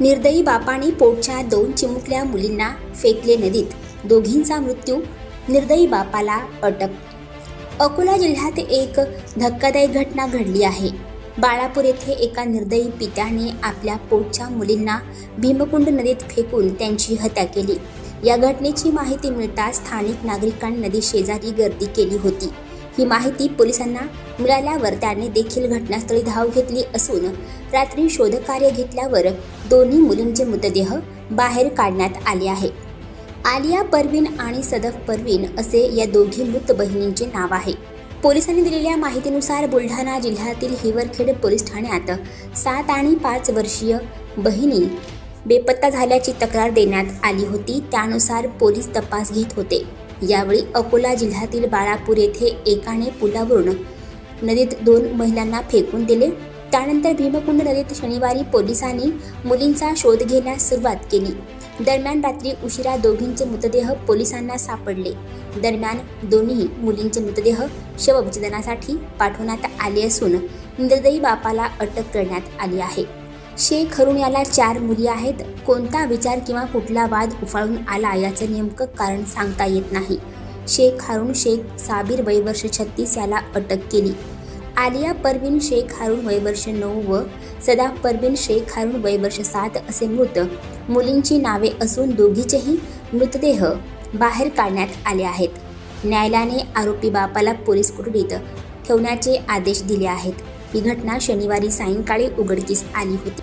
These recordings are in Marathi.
निर्दयी बापाने पोटच्या दोन चिमुकल्या मुलींना फेकले नदीत. दोघींचा मृत्यू निर्दयी बापाला अटक. अकोला जिल्ह्यात एक धक्कादायक घटना घडली आहे. बाळापूर येथे एका निर्दयी पित्याने आपल्या पोटच्या मुलींना भीमकुंड नदीत फेकून त्यांची हत्या केली. या घटनेची माहिती मिळताच स्थानिक नागरिकांनी नदी शेजारी गर्दी केली होती. ही माहिती पोलिसांना मिळाल्यावर त्याने देखील घटनास्थळी धाव घेतली असून रात्री शोधकार्य घेतल्यावर दोन्ही मुलींचे मृतदेह बाहेर काढण्यात आले आहे. आलिया परवीन आणि सदफ परवीन असे या दोघी मृत बहिणींचे नाव आहे. पोलिसांनी दिलेल्या माहितीनुसार बुलढाणा जिल्ह्यातील हिवरखेड पोलीस ठाण्यात सात आणि पाच वर्षीय बहिणी बेपत्ता झाल्याची तक्रार देण्यात आली होती. त्यानुसार पोलीस तपास घेत होते. यावेळी अकोला जिल्ह्यातील बाळापूर येथे एकाने पुलावरून नदीत दोन महिलांना फेकून दिले. त्यानंतर भीमकुंड नदीत शनिवारी पोलिसांनी मुलींचा शोध घेण्यास सुरुवात केली. दरम्यान रात्री उशिरा दोघींचे मृतदेह पोलिसांना सापडले. दरम्यान दोन्ही मुलींचे मृतदेह शवविच्छेदनासाठी पाठवण्यात आले असून निर्दयी बापाला अटक करण्यात आली आहे. शेख हरुण याला चार मुली आहेत. कोणता विचार किंवा कुठला वाद उफाळून आला याचं नेमकं कारण सांगता येत नाही. शेख हारून शेख साबीर वयवर्ष छत्तीस याला अटक केली. आलिया परवीन शेख हारून वयवर्ष नऊ व सदा परवीन शेख हारून वयवर्ष सात असे मृत. मुलींची नावे असून दोघीचेही मृतदेह बाहेर काढण्यात आले आहेत. न्यायालयाने आरोपी बापाला पोलीस कोठडीत ठेवण्याचे आदेश दिले आहेत. ही घटना शनिवारी सायंकाळी उघडकीस आली होती.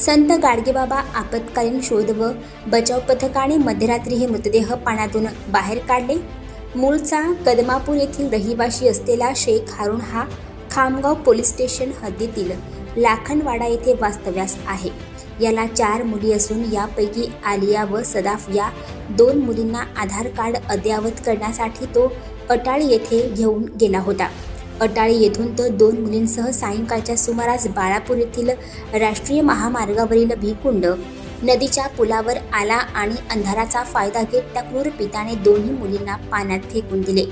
संत गाडगेबाबा आपत्कालीन शोध व बचाव पथकाने मध्यरात्री हे मृतदेह पाण्यातून बाहेर काढले. मूळचा कदमापूर येथील रहिवाशी असलेला शेख हारून हा खामगाव पोलीस स्टेशन हद्दीतील लाखनवाडा येथे वास्तव्यास आहे. याला चार मुली असून यापैकी आलिया व सदाफ या दोन मुलींना आधार कार्ड अद्ययावत करण्यासाठी तो अटाळी येथे घेऊन गेला होता. अटाळी येथून तर दोन मुलींसह सायंकाळच्या सुमारास बाळापूर येथील राष्ट्रीय महामार्गावरील भिकुंड नदीच्या पुलावर आला आणि अंधाराचा फायदा घेत त्या क्रूर पित्याने दोन्ही मुलींना पाण्यात फेकून दिले.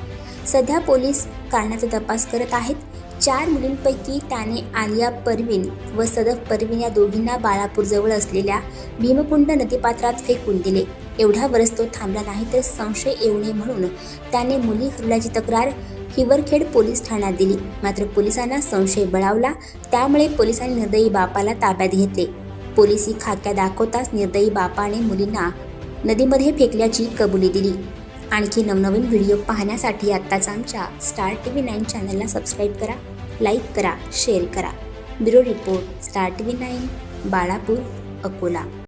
सध्या पोलीस कारणाचा तपास करत आहेत. चार मुलींपैकी त्याने आलिया परवीन व सदफ परवीन या दोघींना बाळापूरजवळ असलेल्या भीमकुंड नदीपात्रात फेकून दिले. एवढ्यावरच तो थांबला नाही तर संशय येऊ नये म्हणून त्याने मुली हरल्याची तक्रार हिवरखेड पोलीस ठाण्यात दिली. मात्र पोलिसांना संशय बळावला त्यामुळे पोलिसांनी निर्दयी बापाला ताब्यात घेतले. पोलिसी खाक्या दाखवताच निर्दयी बापाने मुलींना नदीमध्ये फेकल्याची कबुली दिली. आणखी नवनवीन व्हिडिओ पाहण्यासाठी आत्ताच आमच्या स्टार टी व्ही नाईन चॅनलला सबस्क्राईब करा लाईक करा शेअर करा. Bureau report Star T V nine Balapur Akola.